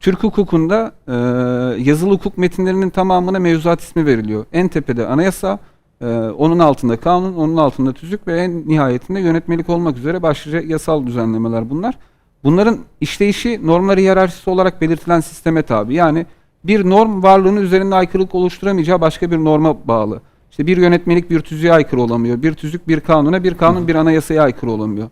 Türk hukukunda e, yazılı hukuk metinlerinin tamamına mevzuat ismi veriliyor. En tepede anayasa, e, onun altında kanun, onun altında tüzük ve en nihayetinde yönetmelik olmak üzere başlıca yasal düzenlemeler bunlar. Bunların işleyişi normları hiyerarşisi olarak belirtilen sisteme tabi. Yani bir norm varlığının üzerinde aykırılık oluşturamayacağı başka bir norma bağlı. İşte bir yönetmelik bir tüzüğe aykırı olamıyor. Bir tüzük bir kanuna, bir kanun bir anayasaya aykırı olamıyor.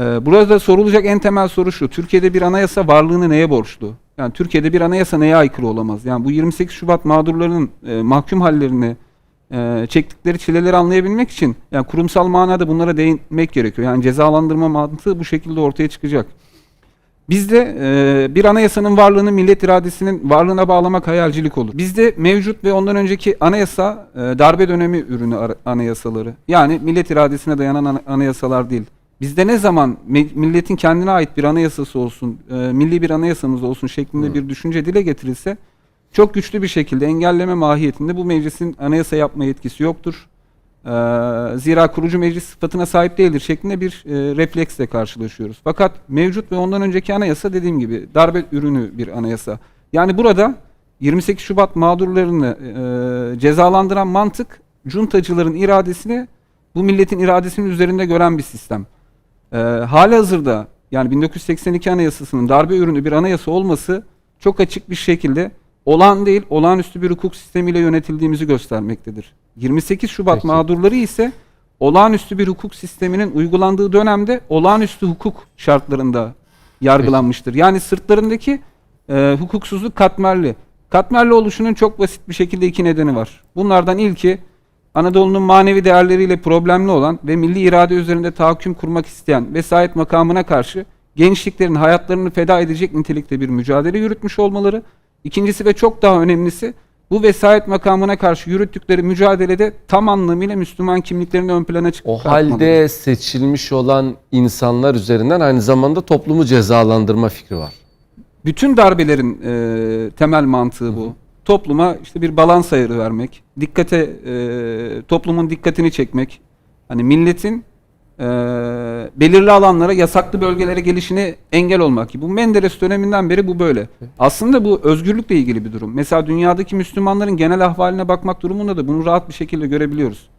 Ee, burada sorulacak en temel soru şu. Türkiye'de bir anayasa varlığını neye borçlu? Yani Türkiye'de bir anayasa neye aykırı olamaz? Yani bu 28 Şubat mağdurlarının e, mahkum hallerini e, çektikleri çileleri anlayabilmek için yani kurumsal manada bunlara değinmek gerekiyor. Yani cezalandırma mantığı bu şekilde ortaya çıkacak. Bizde e, bir anayasanın varlığını millet iradesinin varlığına bağlamak hayalcilik olur. Bizde mevcut ve ondan önceki anayasa e, darbe dönemi ürünü anayasaları. Yani millet iradesine dayanan ana- anayasalar değil. Bizde ne zaman milletin kendine ait bir anayasası olsun, e, milli bir anayasamız olsun şeklinde bir düşünce dile getirilse çok güçlü bir şekilde engelleme mahiyetinde bu meclisin anayasa yapma yetkisi yoktur. Ee, zira kurucu meclis sıfatına sahip değildir şeklinde bir e, refleksle karşılaşıyoruz. Fakat mevcut ve ondan önceki anayasa dediğim gibi darbe ürünü bir anayasa. Yani burada 28 Şubat mağdurlarını e, cezalandıran mantık cuntacıların iradesini bu milletin iradesinin üzerinde gören bir sistem. Ee, hali hazırda yani 1982 anayasasının darbe ürünü bir anayasa olması çok açık bir şekilde olağan değil olağanüstü bir hukuk sistemiyle yönetildiğimizi göstermektedir. 28 Şubat Peki. mağdurları ise olağanüstü bir hukuk sisteminin uygulandığı dönemde olağanüstü hukuk şartlarında yargılanmıştır. Yani sırtlarındaki e, hukuksuzluk katmerli. Katmerli oluşunun çok basit bir şekilde iki nedeni var. Bunlardan ilki Anadolu'nun manevi değerleriyle problemli olan ve milli irade üzerinde tahakküm kurmak isteyen vesayet makamına karşı gençliklerin hayatlarını feda edecek nitelikte bir mücadele yürütmüş olmaları. İkincisi ve çok daha önemlisi bu vesayet makamına karşı yürüttükleri mücadelede tam anlamıyla Müslüman kimliklerini ön plana O çıkartmaları. halde seçilmiş olan insanlar üzerinden aynı zamanda toplumu cezalandırma fikri var. Bütün darbelerin e, temel mantığı bu. Topluma işte bir balans ayarı vermek, dikkate e, toplumun dikkatini çekmek. Hani milletin e, belirli alanlara, yasaklı bölgelere gelişine engel olmak. Bu Menderes döneminden beri bu böyle. Aslında bu özgürlükle ilgili bir durum. Mesela dünyadaki Müslümanların genel ahvaline bakmak durumunda da bunu rahat bir şekilde görebiliyoruz.